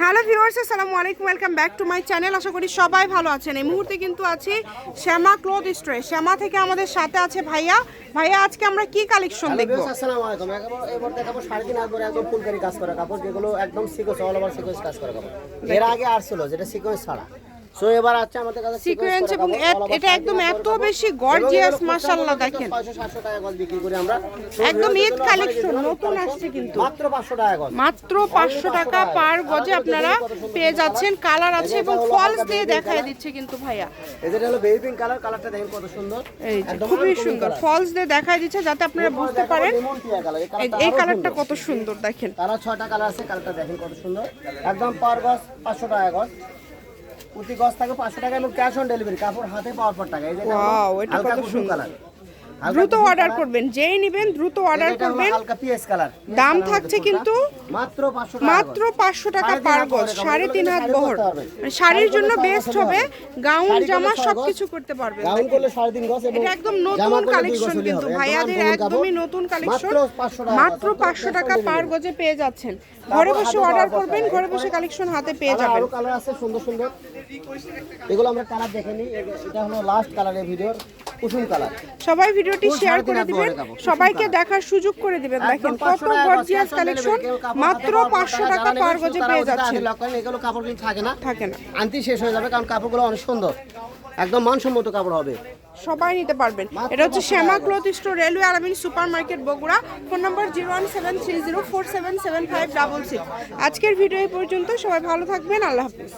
Hello viewers আসসালামু আলাইকুম welcome back to my channel. আশা করি সবাই ভালো আছেন। এই মুহূর্তে কিন্তু আছি শ্যামা ক্লথ স্টোরে। শ্যামা থেকে আমাদের সাথে আছে ভাইয়া। ভাইয়া আজকে আমরা কি কালেকশন দেখব? আসসালামু আলাইকুম। এবারে এবার দেখাবো সাড়ে তিন হাত করে একদম ফুলকারি কাজ করা কাপড় যেগুলো একদম সিকোয়েন্স অল ওভার সিকোয়েন্স কাজ করা কাপড়। এর আগে আর ছিল যেটা সিকোয়েন্স ছাড়া। সো এবার আছে আমাদের কাছে সিকোয়েন্স এবং এটা একদম এত বেশি গর্জিয়াস মাশাআল্লাহ দেখেন। 600 700 টাকা গজ বিক্রি করি আমরা। একদম ঈদ কালেকশন নতুন আসছে কিন্তু। মাত্র 500 টাকা গজ। মাত্র পাঁচশো টাকা পার গজে। আপনারা পেয়ে যাচ্ছেন। কালার আছে এবং ফলস দিয়ে দেখায় দিচ্ছে কিন্তু ভাইয়া। হলো বেবি পিঙ্ক কালার কালারটা দেখেন কত সুন্দর। এই খুবই সুন্দর। ফলস দিয়ে দেখায় দিচ্ছে যাতে আপনারা বুঝতে পারেন। এই কালারটা কত সুন্দর দেখেন। তারা ছয়টা কালার আছে কালারটা দেখেন কত সুন্দর। একদম পার গজ পাঁচশো টাকা গজ। প্রতি গজ থাকে পাঁচশো টাকা এবং ক্যাশ অন ডেলিভারি কাপড় হাতে পাওয়ার পর টাকা এই যে এটা কত সুন্দর। দ্রুত অর্ডার করবেন যেই নেবেন দ্রুত অর্ডার করবেন। দাম থাকছে কিন্তু মাত্র পাঁচশো টাকা পার গজ। সাড়ে তিন হাত বহর। মানে শাড়ির জন্য বেস্ট হবে। গাউন জামা সবকিছু করতে পারবেন। এটা একদম নতুন কালেকশন কিন্তু। ভাইয়াদের একদমই নতুন কালেকশন মাত্র 500 টাকা মাত্র গজ, পাঁচশো টাকা পার গজে পেয়ে যাচ্ছেন। ঘরে বসে অর্ডার করবেন ঘরে বসে কালেকশন হাতে পেয়ে যাবেন। কালার আছে সুন্দর সুন্দর। এগুলো আমরা কালার দেখে নিই। এটা হলো লাস্ট কালারের ভিডিওর কুসুম কালার। সবাই ভিডিওটি শেয়ার করে দিবেন সবাইকে দেখার সুযোগ করে দিবেন। দেখেন কত 500 গর্জিয়াস কালেকশন মাত্র হাতে পাওয়ার পর পাঁচশো টাকা, টাকা পার গজে পেয়ে যাচ্ছেন। এগুলো কাপড় কিন্তু থাকে না। থাকে না। আনতেই শেষ হয়ে যাবে কারণ কাপড়গুলো অনেক সুন্দর। একদম মানসম্মত কাপড় হবে। সবাই নিতে পারবেন। এটা হচ্ছে Shyama cloth store railway আরামিন super market Bogura. Phone number zero one seven three zero four seven seven five double six. আজকের ভিডিও এই পর্যন্ত। সবাই ভালো থাকবেন। আল্লাহ হাফিজ।